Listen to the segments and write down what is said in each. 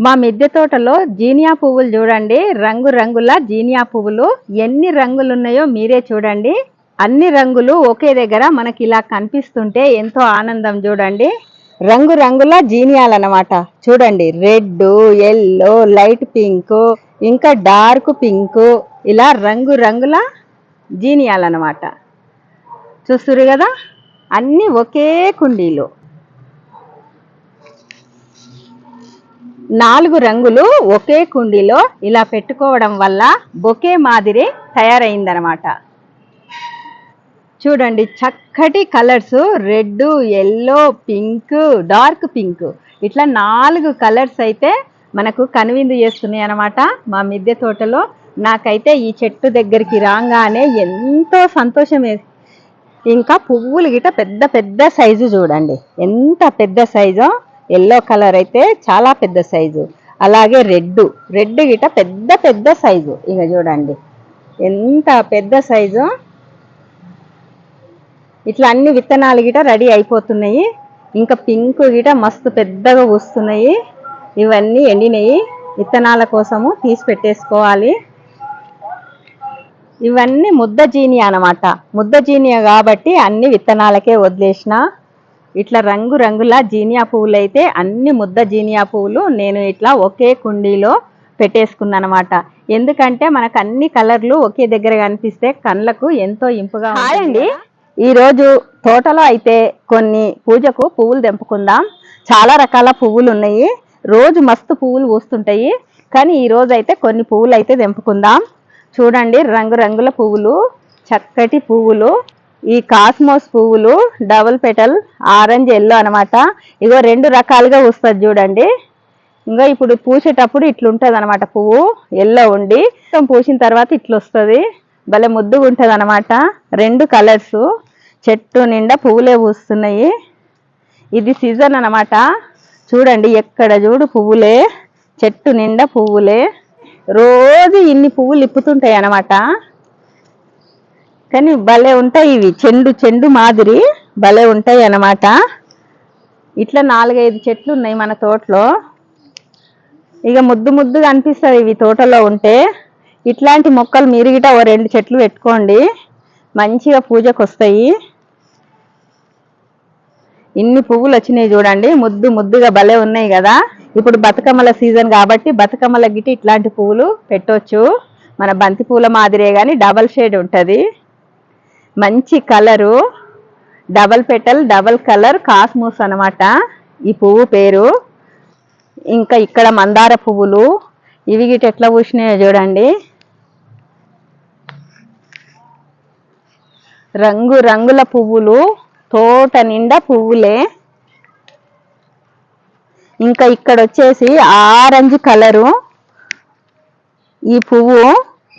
మా మిద్దె తోటలో జీనియా పువ్వులు చూడండి. రంగు రంగుల జీనియా పువ్వులు. ఎన్ని రంగులు ఉన్నాయో మీరే చూడండి. అన్ని రంగులు ఒకే దగ్గర మనకి ఇలా కనిపిస్తుంటే ఎంతో ఆనందం చూడండి. రంగు రంగుల జీనియాలు అన్నమాట. చూడండి. రెడ్ ఎల్లో లైట్ పింక్ ఇంకా డార్క్ పింక్. ఇలా రంగు రంగుల జీనియాలు అనమాట చూస్తురు కదా? అన్నీ ఒకే కుండీలు. నాలుగు రంగులు ఒకే కుండీలో ఇలా పెట్టుకోవడం వల్ల బొకే మాదిరి తయారైందనమాట చూడండి చక్కటి colours red yellow pink dark pink. ఇట్లా నాలుగు కలర్స్ అయితే మనకు కనువిందు చేస్తున్నాయి అనమాట మా మిద్దె తోటలో. నాకైతే ఈ చెట్టు దగ్గరికి రాగానే ఎంతో సంతోషం ఇంకా పువ్వులు గిట పెద్ద పెద్ద సైజు చూడండి. ఎంత పెద్ద సైజు ఎల్లో కలర్ అయితే చాలా పెద్ద సైజు. అలాగే రెడ్ రెడ్ గిట పెద్ద పెద్ద సైజు. ఇక చూడండి. ఎంత పెద్ద సైజు? ఇట్లా అన్ని విత్తనాలు గిట రెడీ అయిపోతున్నాయి. ఇంకా పింక్ గిట మస్తు పెద్దగా వస్తున్నాయి ఇవన్నీ ఎండినాయి. విత్తనాల కోసము తీసి పెట్టేసుకోవాలి. ఇవన్నీ ముద్ద జీనియా అన్నమాట. ముద్ద జీనియా కాబట్టి అన్ని విత్తనాలకే వదిలేసిన. ఇట్లా రంగు రంగుల జీనియా పువ్వులు అయితే అన్ని ముద్ద జీనియా పువ్వులు నేను ఇట్లా ఒకే కుండీలో పెట్టేసుకున్నాను అనమాట ఎందుకంటే మనకు అన్ని కలర్లు ఒకే దగ్గర కనిపిస్తే కళ్ళకు ఎంతో ఇంపుగా అండి. ఈ రోజు తోటలో అయితే కొన్ని పూజకు పువ్వులు తెంపుకుందాం. చాలా రకాల పువ్వులు ఉన్నాయి. రోజు మస్తు పువ్వులు పూస్తుంటాయి. కానీ ఈ రోజు అయితే కొన్ని పువ్వులు అయితే తెంపుకుందాం. చూడండి రంగురంగుల పువ్వులు చక్కటి పువ్వులు. ఈ కాస్మోస్ పువ్వులు డబుల్ పెటల్ ఆరెంజ్ ఎల్లో అనమాట ఇగో రెండు రకాలుగా వస్తుంది చూడండి. ఇంకా ఇప్పుడు పూసేటప్పుడు ఇట్లుంటుంది అనమాట పువ్వు ఎల్లో ఉండి. మొత్తం పూసిన తర్వాత ఇట్లొస్తుంది. భలే ముద్దుగా ఉంటుంది అనమాట రెండు కలర్స్. చెట్టు నిండా పువ్వులే పూస్తున్నాయి. ఇది సీజన్ అన్నమాట. చూడండి ఎక్కడ చూడు పువ్వులే. చెట్టు నిండా పువ్వులే. రోజు ఇన్ని పువ్వులు ఇప్పుతుంటాయి అనమాట కానీ భలే ఉంటాయి ఇవి. చెండు చెండు మాదిరి భలే ఉంటాయి అన్నమాట. ఇట్లా నాలుగైదు చెట్లు ఉన్నాయి మన తోటలో. ఇక ముద్దు ముద్దుగా అనిపిస్తుంది ఇవి తోటలో ఉంటే. ఇట్లాంటి మొక్కలు మీరు గిట ఓ రెండు చెట్లు పెట్టుకోండి. మంచిగా పూజకు వస్తాయి ఇన్ని పువ్వులు వచ్చినాయి చూడండి. ముద్దు ముద్దుగా భలే ఉన్నాయి కదా. ఇప్పుడు బతుకమ్మల సీజన్ కాబట్టి బతుకమ్మల గిటి ఇట్లాంటి పువ్వులు పెట్టవచ్చు మన బంతి పూల మాదిరే కానీ డబల్ షేడ్ ఉంటుంది. మంచి colour double petal double colour cosmos అన్నమాట. ఈ పువ్వు పేరు. ఇంకా ఇక్కడ మందార పువ్వులు. ఇవి గిట్ ఎట్లా పూసినాయో చూడండి. రంగు రంగుల పువ్వులు తోట నిండా పువ్వులే. ఇంకా ఇక్కడ వచ్చేసి ఆరెంజ్ కలరు. ఈ పువ్వు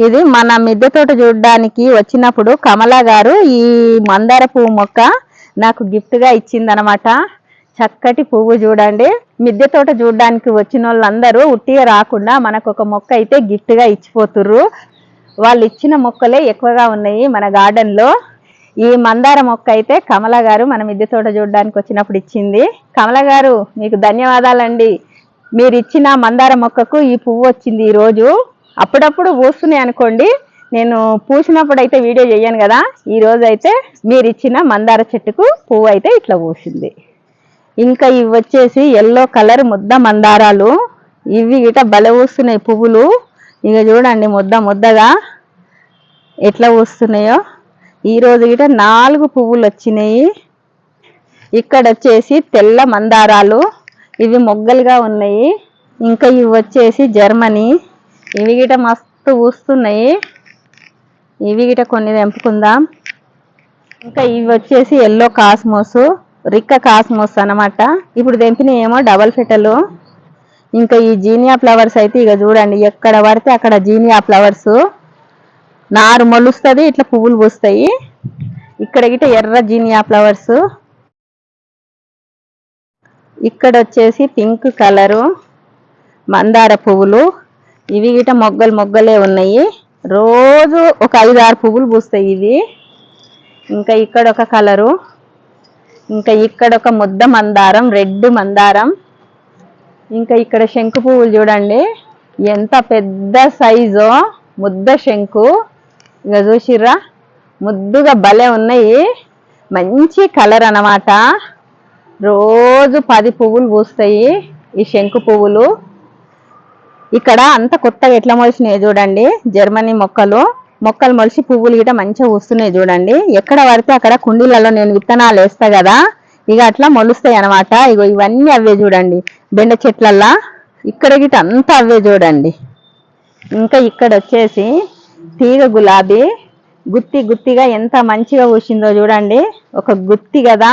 ఇది మన మిద్దె తోట చూడడానికి వచ్చినప్పుడు కమలా గారు ఈ మందార పువ్వు మొక్క నాకు గిఫ్ట్గా ఇచ్చిందనమాట. చక్కటి పువ్వు చూడండి. మిద్దె తోట చూడడానికి వచ్చిన వాళ్ళందరూ ఉట్టిగా రాకుండా మనకు ఒక మొక్క అయితే గిఫ్ట్గా ఇచ్చిపోతుర్రు. వాళ్ళు ఇచ్చిన మొక్కలే ఎక్కువగా ఉన్నాయి మన గార్డెన్లో ఈ మందార మొక్క అయితే కమల గారు మన మిద్దె తోట చూడడానికి వచ్చినప్పుడు ఇచ్చింది. కమల గారు మీకు ధన్యవాదాలండి. మీరు ఇచ్చిన మందార మొక్కకు ఈ పువ్వు వచ్చింది ఈ రోజు అప్పుడప్పుడు పూస్తున్నాయి అనుకోండి నేను పూసినప్పుడు అయితే వీడియో చేయను కదా ఈరోజు అయితే మీరు ఇచ్చిన మందార చెట్టుకు పువ్వు అయితే ఇట్లా పూసింది. ఇంకా ఇవి వచ్చేసి ఎల్లో కలర్ ముద్ద మందారాలు. ఇవి గిట బల పూస్తున్నాయి పువ్వులు. ఇక చూడండి ముద్ద ముద్దగా ఎట్లా పూస్తున్నాయో. ఈరోజు గిట నాలుగు పువ్వులు వచ్చినాయి. ఇక్కడ వచ్చేసి తెల్ల మందారాలు. ఇవి మొగ్గలుగా ఉన్నాయి. ఇంకా ఇవి వచ్చేసి జర్మనీ. ఇవి గిట మస్తు పూస్తున్నాయి ఇవి గిట కొన్ని తెంపుకుందాం. ఇంకా ఇవి వచ్చేసి ఎల్లో కాస్మోస్ రిక్క కాస్మోస్ అన్నమాట. ఇప్పుడు తెంపిన ఏమో డబల్ ఫెటలు ఇంకా ఈ జీనియా ఫ్లవర్స్ అయితే ఇక చూడండి ఎక్కడ పడితే అక్కడ జీనియా ఫ్లవర్స్. నారు మొలుస్తుంది ఇట్లా పువ్వులు పూస్తాయి. ఇక్కడ గిట ఎర్ర జీనియా ఫ్లవర్స్. ఇక్కడ వచ్చేసి పింక్ కలరు. మందార పువ్వులు. ఇవి గిట మొగ్గలు మొగ్గలే ఉన్నాయి. రోజు ఒక ఐదు ఆరు పువ్వులు పూస్తాయి ఇవి. ఇంకా ఇక్కడ ఒక కలరు. ఇంకా ఇక్కడ ఒక ముద్ద మందారం రెడ్ మందారం. ఇంకా ఇక్కడ శంకు పువ్వులు చూడండి. ఎంత పెద్ద సైజో ముద్ద శంకు. ఇంకా చూసిర్రా? ముద్దుగా భలే ఉన్నాయి. మంచి కలర్ అన్నమాట. రోజు పది పువ్వులు పూస్తాయి ఈ శంకు పువ్వులు. ఇక్కడ అంత కొత్తగా ఎట్లా మొలిసినాయి చూడండి. జర్మనీ మొక్కలు. మొక్కలు మొలిసి పువ్వులు గిట మంచిగా వస్తున్నాయి చూడండి. ఎక్కడ పడితే అక్కడ కుండీలలో నేను విత్తనాలు వేస్తా కదా. ఇక అట్లా మొలుస్తాయి అన్నమాట. ఇగో ఇవన్నీ అవే చూడండి. బెండ చెట్లల్లా. ఇక్కడ గిట అంతా అవే చూడండి. ఇంకా ఇక్కడ వచ్చేసి తీగ గులాబీ. గుత్తి గుత్తిగా ఎంత మంచిగా పూసిందో చూడండి. ఒక గుత్తి కదా.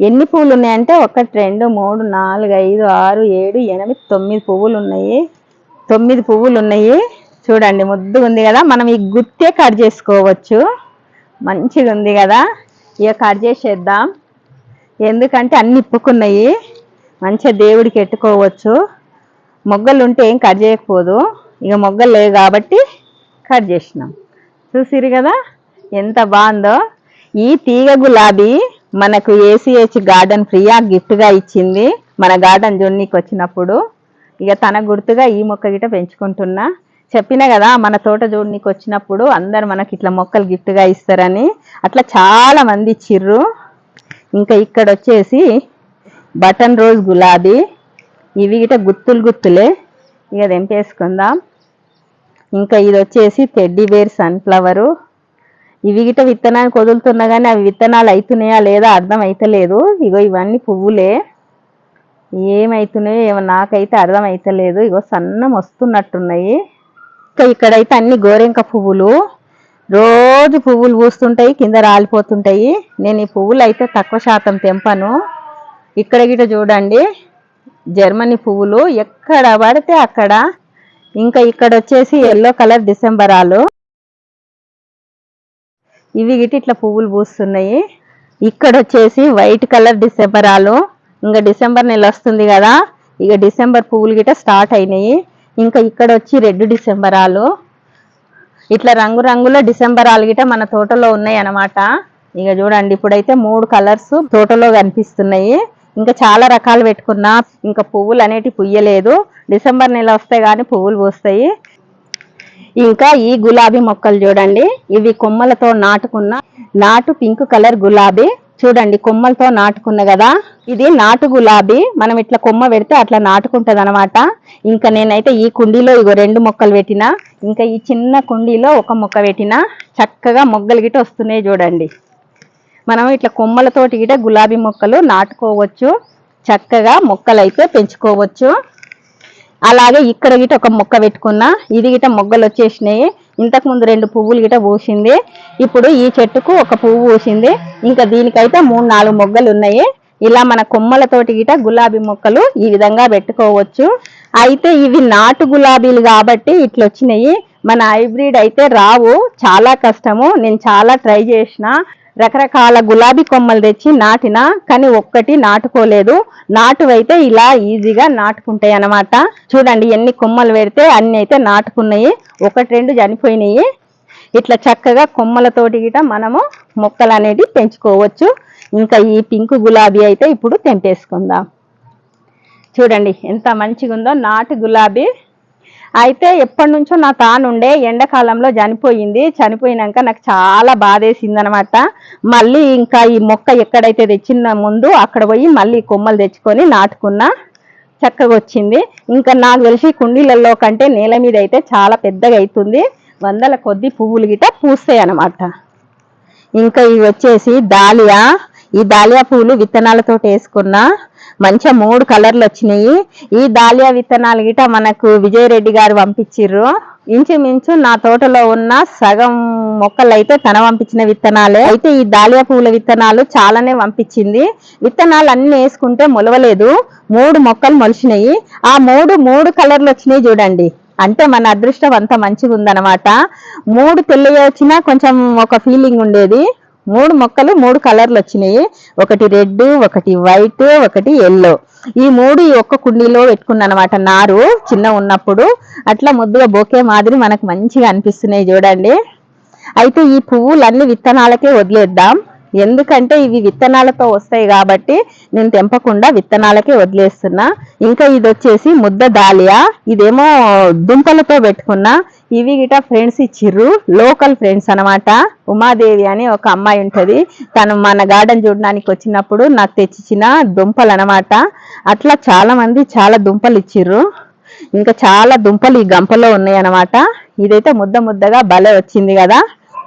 ఎన్ని పువ్వులు ఉన్నాయంటే ఒకటి రెండు మూడు నాలుగు ఐదు ఆరు ఏడు ఎనిమిది తొమ్మిది పువ్వులు ఉన్నాయి. తొమ్మిది పువ్వులు ఉన్నాయి చూడండి ముద్దుగా ఉంది కదా. మనం ఈ గుత్తే కట్ చేసుకోవచ్చు. మంచిగా ఉంది కదా. ఇక కట్ చేసేద్దాం. ఎందుకంటే అన్ని ఇప్పుకున్నాయి. మంచిగా దేవుడికి ఎట్టుకోవచ్చు మొగ్గలు ఉంటే ఏం కట్ చేయకపోదు. ఇక మొగ్గలు లేవు కాబట్టి కట్ చేసినాం. చూసిరు కదా? ఎంత బాగుందో. ఈ తీగ గులాబీ మనకు ఏసీహెచ్ గార్డెన్ ఫ్రీయా గిఫ్ట్గా ఇచ్చింది. మన గార్డెన్ జోన్నికి వచ్చినప్పుడు. ఇక తన గుర్తుగా ఈ మొక్క గిట పెంచుకుంటున్నా. చెప్పినా కదా మన తోట జోన్నికి వచ్చినప్పుడు అందరు మనకి ఇట్లా మొక్కలు గిఫ్ట్గా ఇస్తారని. అట్లా చాలా మంది ఇచ్చిర్రు. ఇంకా ఇక్కడ వచ్చేసి బటన్ రోజ్ గులాబీ. ఇవి గిట గుత్తులు గుత్తులే. ఇక తెంపేసుకుందాం. ఇంకా ఇది వచ్చేసి టెడ్డీ బేర్ సన్ఫ్లవరు. ఇవి గిట విత్తనానికి వదులుతున్నా కానీ అవి విత్తనాలు అవుతున్నాయా లేదా అర్థం అవుతలేదు ఇగో ఇవన్నీ పువ్వులే. ఏమైతున్నాయో ఏమో నాకైతే అర్థం ఇగో సన్నం వస్తున్నట్టున్నాయి. ఇంకా ఇక్కడైతే అన్ని గోరెంక పువ్వులు. రోజు పువ్వులు పూస్తుంటాయి కింద రాలిపోతుంటాయి. నేను ఈ పువ్వులు అయితే తక్కువ శాతం తెంపను. ఇక్కడ గిట చూడండి. జర్మనీ పువ్వులు ఎక్కడ పడితే అక్కడ. ఇంకా ఇక్కడ వచ్చేసి ఎల్లో కలర్ డిసెంబరాలు. ఇవి గిట ఇట్లా పువ్వులు పూస్తున్నాయి. ఇక్కడ వచ్చేసి వైట్ కలర్ డిసెంబరాలు. ఇంకా డిసెంబర్ నెల వస్తుంది కదా ఇక డిసెంబర్ పువ్వులు గిట స్టార్ట్ అయినాయి. ఇంకా ఇక్కడ వచ్చి రెడ్ డిసెంబరాలు. ఇట్లా రంగురంగుల డిసెంబరాలు గిట మన తోటలో ఉన్నాయి అన్నమాట. ఇక చూడండి ఇప్పుడైతే మూడు కలర్స్ తోటలో కనిపిస్తున్నాయి. ఇంకా చాలా రకాలు పెట్టుకున్నా ఇంకా పువ్వులు అనేటి పుయ్యలేదు. డిసెంబర్ నెల వస్తే గానీ పువ్వులు పూస్తాయి. ఇంకా ఈ గులాబీ మొక్కలు చూడండి ఇవి కొమ్మలతో నాటుకున్న నాటు పింక్ కలర్ గులాబీ. చూడండి కొమ్మలతో నాటుకున్న కదా? ఇది నాటు గులాబీ. మనం ఇట్లా కొమ్మ పెడితే అట్లా నాటుకుంటది అనమాట ఇంకా నేనైతే ఈ కుండీలో ఇగో రెండు మొక్కలు పెట్టిన. ఇంకా ఈ చిన్న కుండీలో ఒక మొక్క పెట్టిన. చక్కగా మొగ్గలు గిట వస్తున్నాయి చూడండి. మనం ఇట్లా కొమ్మలతోటి గిట గులాబీ మొక్కలు నాటుకోవచ్చు. చక్కగా మొక్కలు అయితే పెంచుకోవచ్చు. అలాగే ఇక్కడ గిట ఒక మొక్క పెట్టుకున్నా. ఇది గిట మొగ్గలు వచ్చేసినాయి. ఇంతకుముందు రెండు పువ్వులు గిట పూసింది. ఇప్పుడు ఈ చెట్టుకు ఒక పువ్వు పూసింది. ఇంకా దీనికైతే మూడు నాలుగు మొగ్గలు ఉన్నాయి. ఇలా మన కొమ్మలతోటి గిట గులాబీ మొక్కలు ఈ విధంగా పెట్టుకోవచ్చు. అయితే ఇవి నాటు గులాబీలు కాబట్టి ఇట్లా వచ్చినాయి మన హైబ్రిడ్ అయితే రావు. చాలా కష్టము. నేను చాలా ట్రై చేసిన. రకరకాల గులాబీ కొమ్మలు తెచ్చి నాటినా కానీ ఒక్కటి నాటుకోలేదు. నాటువైతే ఇలా ఈజీగా నాటుకుంటాయి అన్నమాట చూడండి ఎన్ని కొమ్మలు పెడితే అన్ని అయితే నాటుకున్నాయి. ఒకటి రెండు చనిపోయినాయి. ఇట్లా చక్కగా కొమ్మలతోటి గిట మనము మొక్కలు అనేది పెంచుకోవచ్చు. ఇంకా ఈ పింక్ గులాబీ అయితే ఇప్పుడు తెంపేసుకుందాం. చూడండి ఎంత మంచిగా ఉందో నాటు గులాబీ. అయితే ఎప్పటి నుంచో నా తానుండే ఎండాకాలంలో చనిపోయింది. చనిపోయినాక నాకు చాలా బాధేసింది అనమాట మళ్ళీ ఇంకా ఈ మొక్క ఎక్కడైతే తెచ్చిన ముందు అక్కడ పోయి మళ్ళీ కొమ్మలు తెచ్చుకొని నాటుకున్నా చక్కగా వచ్చింది. ఇంకా నాకు తెలిసి కుండీలలో కంటే నేల మీద అయితే చాలా పెద్దగా అవుతుంది. వందల కొద్ది పువ్వులు గిట పూస్తాయి అన్నమాట. ఇంకా ఇవి వచ్చేసి దాలియా. ఈ దాలియా పువ్వులు విత్తనాలతో వేసుకున్నా. మంచిగా మూడు కలర్లు వచ్చినాయి. ఈ దాలియా విత్తనాలు గిట మనకు విజయరెడ్డి గారు పంపించిర్రు. ఇంచుమించు నా తోటలో ఉన్న సగం మొక్కలు అయితే తన పంపించిన విత్తనాలే. అయితే ఈ దాలియా పువ్వుల విత్తనాలు చాలానే పంపించింది. విత్తనాలు అన్ని వేసుకుంటే మొలవలేదు. మూడు మొక్కలు మొలిచినాయి. ఆ మూడు మూడు కలర్లు వచ్చినాయి చూడండి. అంటే మన అదృష్టం అంత మంచిగా ఉందన్నమాట మూడు తెల్లగా వచ్చినా కొంచెం ఒక ఫీలింగ్ ఉండేది. మూడు మొక్కలు మూడు కలర్లు వచ్చినాయి. ఒకటి రెడ్ ఒకటి వైట్ ఒకటి ఎల్లో. ఈ మూడు ఈ ఒక్క కుండీలో పెట్టుకున్నా అనమాట నారు చిన్న ఉన్నప్పుడు అట్లా ముద్దుగా బొకే మాదిరి మనకు మంచిగా అనిపిస్తున్నాయి చూడండి. అయితే ఈ పువ్వులన్నీ విత్తనాలకే వదిలేద్దాం. ఎందుకంటే ఇవి విత్తనాలతో వస్తాయి కాబట్టి నేను తెంపకుండా విత్తనాలకే వదిలేస్తున్నా. ఇంకా ఇది వచ్చేసి ముద్ద దాలియా. ఇదేమో దుంపలతో పెట్టుకున్నా. ఇవి గిట ఫ్రెండ్స్ ఇచ్చిర్రు. లోకల్ ఫ్రెండ్స్ అన్నమాట. ఉమాదేవి అని ఒక అమ్మాయి ఉంటుంది. తను మన గార్డెన్ చూడడానికి వచ్చినప్పుడు నాకు తెచ్చిచ్చిన దుంపలు అన్నమాట అట్లా చాలా మంది చాలా దుంపలు ఇచ్చిర్రు. ఇంకా చాలా దుంపలు ఈ గంపలో ఉన్నాయి ఇదైతే ముద్ద ముద్దగా భలే వచ్చింది కదా.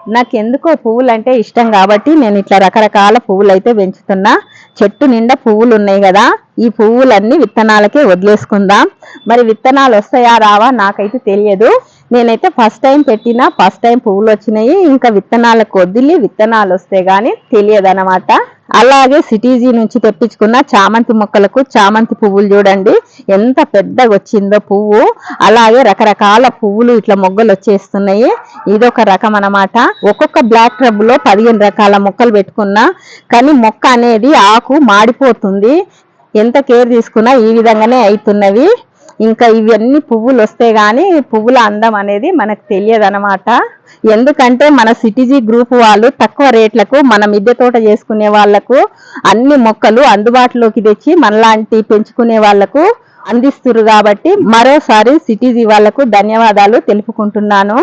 నాకు ఎందుకో పువ్వులు అంటే ఇష్టం కాబట్టి నేను ఇట్లా రకరకాల పువ్వులు అయితే పెంచుతున్నా. చెట్టు నిండా పువ్వులు ఉన్నాయి కదా. ఈ పువ్వులన్నీ విత్తనాలకే వదిలేసుకుందాం. మరి విత్తనాలు వస్తాయా రావా నాకైతే తెలియదు. నేనైతే ఫస్ట్ టైం పెట్టిన ఫస్ట్ టైం పువ్వులు వచ్చినాయి. ఇంకా విత్తనాలకు వదిలి విత్తనాలు వస్తే గానీ తెలియదు అనమాట అలాగే సిటీజీ నుంచి తెప్పించుకున్న చామంతి మొక్కలకు చామంతి పువ్వులు చూడండి. ఎంత పెద్దగా వచ్చిందో పువ్వు. అలాగే రకరకాల పువ్వులు ఇట్లా మొగ్గలు వచ్చేస్తున్నాయి. ఇదొక రకం అన్నమాట. ఒక్కొక్క బ్లాక్ ట్రబ్లో పదిహేను రకాల మొక్కలు పెట్టుకున్నా. కానీ మొక్క అనేది ఆకు మాడిపోతుంది. ఎంత కేర్ తీసుకున్నా ఈ విధంగానే అవుతున్నవి. ఇంకా ఇవన్నీ పువ్వులు వస్తే కానీ పువ్వుల అందం అనేది మనకు తెలియదనమాట ఎందుకంటే మన సిటీజీ గ్రూప్ వాళ్ళు తక్కువ రేట్లకు మన మిద్దె తోట చేసుకునే వాళ్ళకు అన్ని మొక్కలు అందుబాటులోకి తెచ్చి మనలాంటి పెంచుకునే వాళ్ళకు అందిస్తురు కాబట్టి మరోసారి సిటీజీ వాళ్ళకు ధన్యవాదాలు తెలుపుకుంటున్నాను.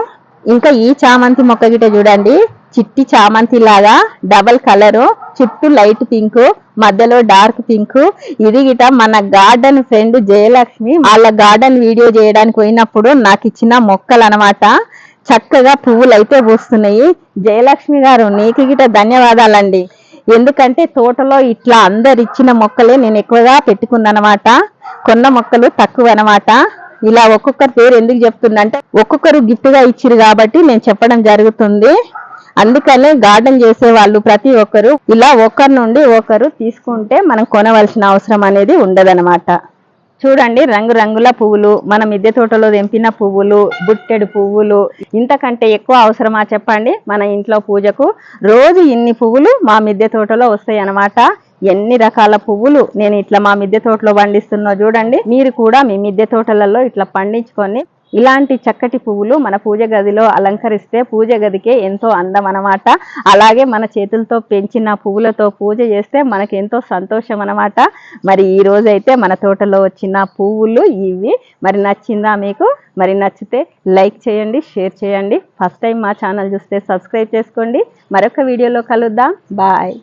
ఇంకా ఈ చామంతి మొక్క గిట చూడండి. చిట్టి చామంతి లాగా డబల్ కలరు చుట్టూ లైట్ పింక్ మధ్యలో డార్క్ పింక్. ఇది గిట మన గార్డెన్ ఫ్రెండ్ జయలక్ష్మి. వాళ్ళ గార్డెన్ వీడియో చేయడానికి పోయినప్పుడు నాకు ఇచ్చిన మొక్కలు అనమాట చక్కగా పువ్వులు అయితే పూస్తున్నాయి. జయలక్ష్మి గారు నీకు గిట ధన్యవాదాలండి. ఎందుకంటే తోటలో ఇట్లా అందరు ఇచ్చిన మొక్కలే నేను ఎక్కువగా పెట్టుకున్నానమాట. కొన్న మొక్కలు తక్కువ అనమాట ఇలా ఒక్కొక్కరి పేరు ఎందుకు చెప్తుందంటే ఒక్కొక్కరు గిఫ్ట్గా ఇచ్చిరు కాబట్టి నేను చెప్పడం జరుగుతుంది. అందుకనే గార్డెన్ చేసే వాళ్ళు ప్రతి ఒక్కరు ఇలా ఒకరి నుండి ఒకరు తీసుకుంటే మనం కొనవలసిన అవసరం అనేది ఉండదనమాట చూడండి రంగురంగుల పువ్వులు మన మిద్దె తోటలో తెంపిన పువ్వులు బుట్టెడు పువ్వులు ఇంతకంటే ఎక్కువ అవసరమా చెప్పండి? మన ఇంట్లో పూజకు రోజు ఇన్ని పువ్వులు మా మిద్దె తోటలో వస్తాయి అన్నమాట ఎన్ని రకాల పువ్వులు నేను ఇట్లా మా మిద్దె తోటలో పండిస్తున్నా చూడండి. మీరు కూడా మీ మిద్దె తోటలలో ఇట్లా పండించుకొని ఇలాంటి చక్కటి పువ్వులు మన పూజ గదిలో అలంకరిస్తే పూజ గదికే ఎంతో అందం అనమాట అలాగే మన చేతులతో పెంచిన పువ్వులతో పూజ చేస్తే మనకి ఎంతో సంతోషం అన్నమాట మరి ఈ రోజైతే మన తోటలో వచ్చిన పువ్వులు ఇవి. మరి నచ్చిందా మీకు? మరి నచ్చితే లైక్ చేయండి షేర్ చేయండి. ఫస్ట్ టైం మా ఛానల్ చూస్తే సబ్స్క్రైబ్ చేసుకోండి. మరొక వీడియోలో కలుద్దాం. బాయ్.